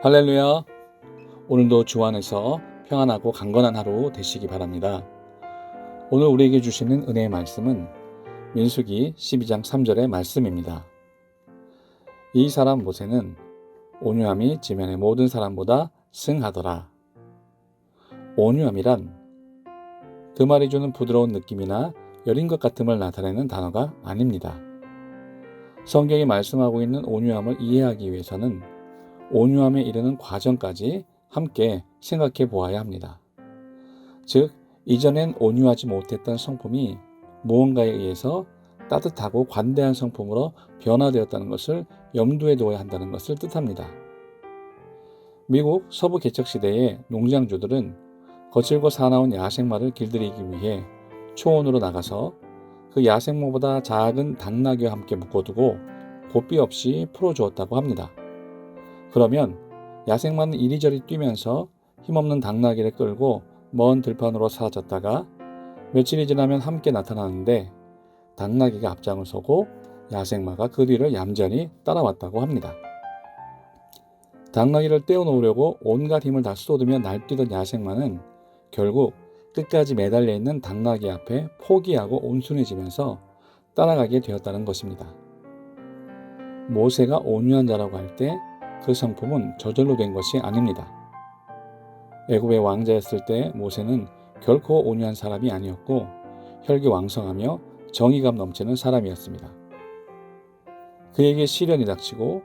할렐루야. 오늘도 주 안에서 평안하고 강건한 하루 되시기 바랍니다. 오늘 우리에게 주시는 은혜의 말씀은 민수기 12장 3절의 말씀입니다. 이 사람 모세는 온유함이 지면의 모든 사람보다 승하더라. 온유함이란 그 말이 주는 부드러운 느낌이나 여린 것 같음을 나타내는 단어가 아닙니다. 성경이 말씀하고 있는 온유함을 이해하기 위해서는 온유함에 이르는 과정까지 함께 생각해 보아야 합니다. 즉, 이전엔 온유하지 못했던 성품이 무언가에 의해서 따뜻하고 관대한 성품으로 변화되었다는 것을 염두에 두어야 한다는 것을 뜻합니다. 미국 서부 개척 시대의 농장주들은 거칠고 사나운 야생마를 길들이기 위해 초원으로 나가서 그 야생마보다 작은 당나귀와 함께 묶어두고 고삐 없이 풀어주었다고 합니다. 그러면 야생마는 이리저리 뛰면서 힘없는 당나귀를 끌고 먼 들판으로 사라졌다가 며칠이 지나면 함께 나타나는데 당나귀가 앞장을 서고 야생마가 그 뒤를 얌전히 따라왔다고 합니다. 당나귀를 떼어놓으려고 온갖 힘을 다 쏟으며 날뛰던 야생마는 결국 끝까지 매달려 있는 당나귀 앞에 포기하고 온순해지면서 따라가게 되었다는 것입니다. 모세가 온유한 자라고 할 때 그 성품은 저절로 된 것이 아닙니다. 애굽의 왕자였을 때 모세는 결코 온유한 사람이 아니었고 혈기왕성하며 정의감 넘치는 사람이었습니다. 그에게 시련이 닥치고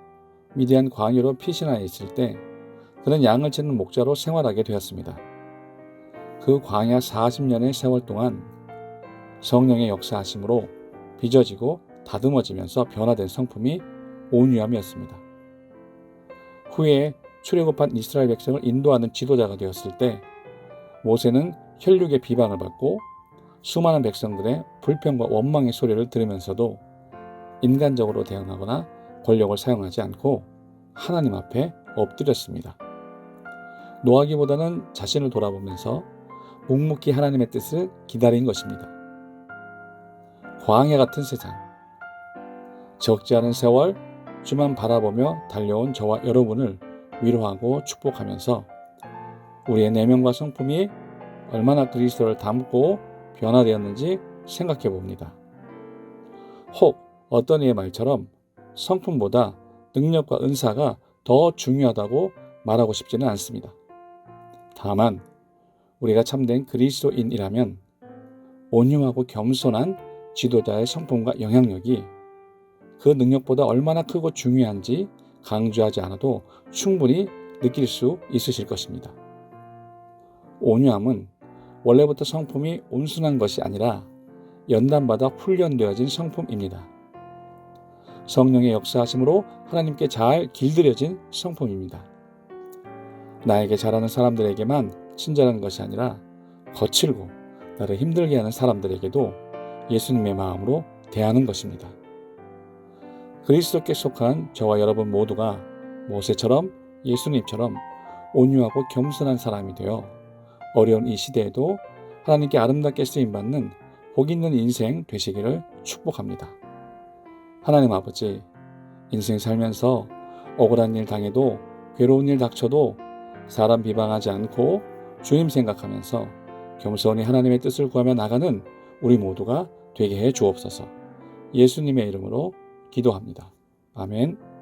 미디안 광야로 피신하여 있을 때 그는 양을 치는 목자로 생활하게 되었습니다. 그 광야 40년의 세월 동안 성령의 역사하심으로 빚어지고 다듬어지면서 변화된 성품이 온유함이었습니다. 후에 출애굽한 이스라엘 백성을 인도하는 지도자가 되었을 때 모세는 혈육의 비방을 받고 수많은 백성들의 불평과 원망의 소리를 들으면서도 인간적으로 대응하거나 권력을 사용하지 않고 하나님 앞에 엎드렸습니다. 노하기보다는 자신을 돌아보면서 묵묵히 하나님의 뜻을 기다린 것입니다. 광야 같은 세상, 적지 않은 세월, 주만 바라보며 달려온 저와 여러분을 위로하고 축복하면서 우리의 내면과 성품이 얼마나 그리스도를 닮고 변화되었는지 생각해 봅니다. 혹 어떤 이의 말처럼 성품보다 능력과 은사가 더 중요하다고 말하고 싶지는 않습니다. 다만 우리가 참된 그리스도인이라면 온유하고 겸손한 지도자의 성품과 영향력이 그 능력보다 얼마나 크고 중요한지 강조하지 않아도 충분히 느낄 수 있으실 것입니다. 온유함은 원래부터 성품이 온순한 것이 아니라 연단받아 훈련되어진 성품입니다. 성령의 역사하심으로 하나님께 잘 길들여진 성품입니다. 나에게 잘하는 사람들에게만 친절한 것이 아니라 거칠고 나를 힘들게 하는 사람들에게도 예수님의 마음으로 대하는 것입니다. 그리스도께 속한 저와 여러분 모두가 모세처럼 예수님처럼 온유하고 겸손한 사람이 되어 어려운 이 시대에도 하나님께 아름답게 쓰임받는 복 있는 인생 되시기를 축복합니다. 하나님 아버지, 인생 살면서 억울한 일 당해도 괴로운 일 닥쳐도 사람 비방하지 않고 주님 생각하면서 겸손히 하나님의 뜻을 구하며 나가는 우리 모두가 되게 해 주옵소서. 예수님의 이름으로 기도합니다. 아멘.